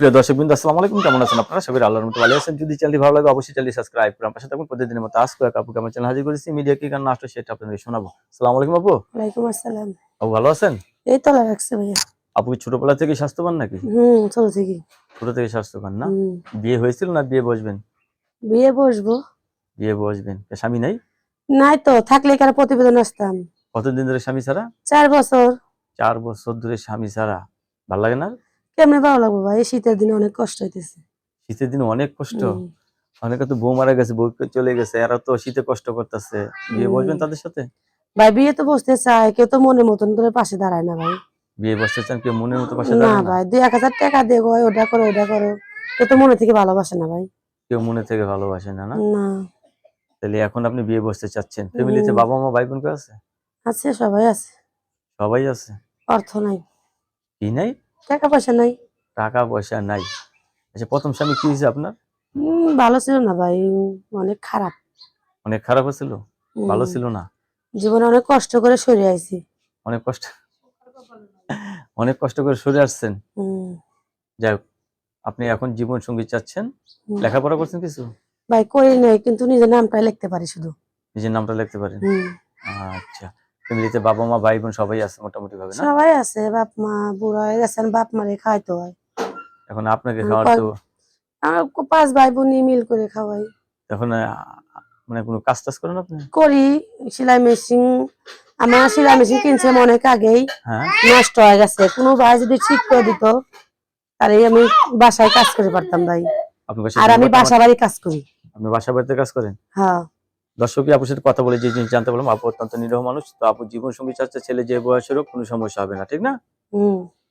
প্রিয় দর্শক বিন্দু আসসালামু আলাইকুম। কেমন আছেন আপনারা? সবাই আল্লাহর মতো ভালো আছেন। যদি চ্যানেলটি ভালো লাগে অবশ্যই চ্যানেলটি সাবস্ক্রাইব করুন। পাশে থাকুন প্রতিদিনের মতো আজকে এক আপুকে আমার চ্যানেল হাজির করেছি। মিডিয়া কি গান আসলো সেটা আপনাদের শোনাবো। আসসালামু আলাইকুম আপু। ওয়ালাইকুম আসসালাম। আপু ভালো আছেন? এই তলা রাখছে ভাইয়া। আপু কি ছোটবেলা থেকে স্বাস্থ্যবান নাকি? হুম ছোট থেকে। ছোট থেকে স্বাস্থ্যবান না? বিয়ে হয়েছিল না বিয়ে বসবেন? বিয়ে বসবো। বিয়ে বসবেন। তা স্বামী নাই? নাই তো থাকলে কার প্রতিবেদন আসতাম। কতদিন ধরে স্বামী ছাড়া? চার বছর। চার বছর ধরে স্বামী ছাড়া। ভালো লাগে না কেমনে ভালো লাগবো ভাই? শীতের দিনে অনেক কষ্ট হইতেছে। শীতের দিনে অনেক কষ্ট। অনেকে তো বউ মারা গেছে বউ চলে গেছে এরা তো শীতে কষ্ট করতেছে। বিয়ে বসবেন তাদের সাথে? ভাই বিয়ে তো বসতে চায় কেউ তো মনের মতন করে পাশে দাঁড়ায় না ভাই। বিয়ে বসতে চান কেউ মনের মতো পাশে না দাঁড়ায় না ভাই দুই এক হাজার টাকা দিয়ে গয় ওটা করো ওটা করো। কেউ তো মনে থেকে ভালোবাসে না ভাই। কেউ মনে থেকে ভালোবাসে না না? না। তাহলে এখন আপনি বিয়ে বসতে চাচ্ছেন। ফ্যামিলিতে বাবা মা ভাই বোন কেউ আছে? আছে সবাই আছে। সবাই আছে? অর্থ নাই। কি নাই? টাকা পয়সা নাই। টাকা পয়সা নাই। আচ্ছা প্রথম স্বামী কি হয়েছে আপনার? ভালো ছিল না ভাই অনেক খারাপ। অনেক খারাপ ছিল ভালো ছিল না? জীবনে অনেক কষ্ট করে সরে আইছি। অনেক কষ্ট অনেক কষ্ট করে সরে আসছেন? যাই হোক আপনি এখন জীবন সঙ্গী চাচ্ছেন? লেখাপড়া করছেন কিছু? ভাই করি নাই কিন্তু নিজের নামটাই লিখতে পারি শুধু। নিজের নামটা লিখতে পারেন? আচ্ছা ফ্যামিলিতে বাবা মা ভাই বোন সবাই আছে মোটামুটি ভাবে না? সবাই আছে বাপ মা বুড়া হয়ে গেছেন বাপ মারে খাইতে হয়। এখন আপনাকে খাওয়ার তো আমরা পাঁচ ভাই বোন মিল করে খাওয়াই। এখন মানে কোনো কাজ টাজ করেন আপনি? করি সেলাই মেশিন আমার সেলাই মেশিন কিনছে অনেক আগেই হ্যাঁ। নষ্ট হয়ে গেছে। কোনো ভাই যদি ঠিক করে দিত তাহলে আমি বাসায় কাজ করে পারতাম ভাই। আর আমি বাসা বাড়ি কাজ করি। আপনি বাসা বাড়িতে কাজ করেন? হ্যাঁ। দর্শকই আপুর সাথে কথা বলে যে জিনিস জানতে পারলাম, আপু অত্যন্ত নিরহ মানুষ। তো আপু জীবন সঙ্গী চাচ্ছে ছেলে যে বয়সেরও কোনো সমস্যা হবে না, ঠিক না?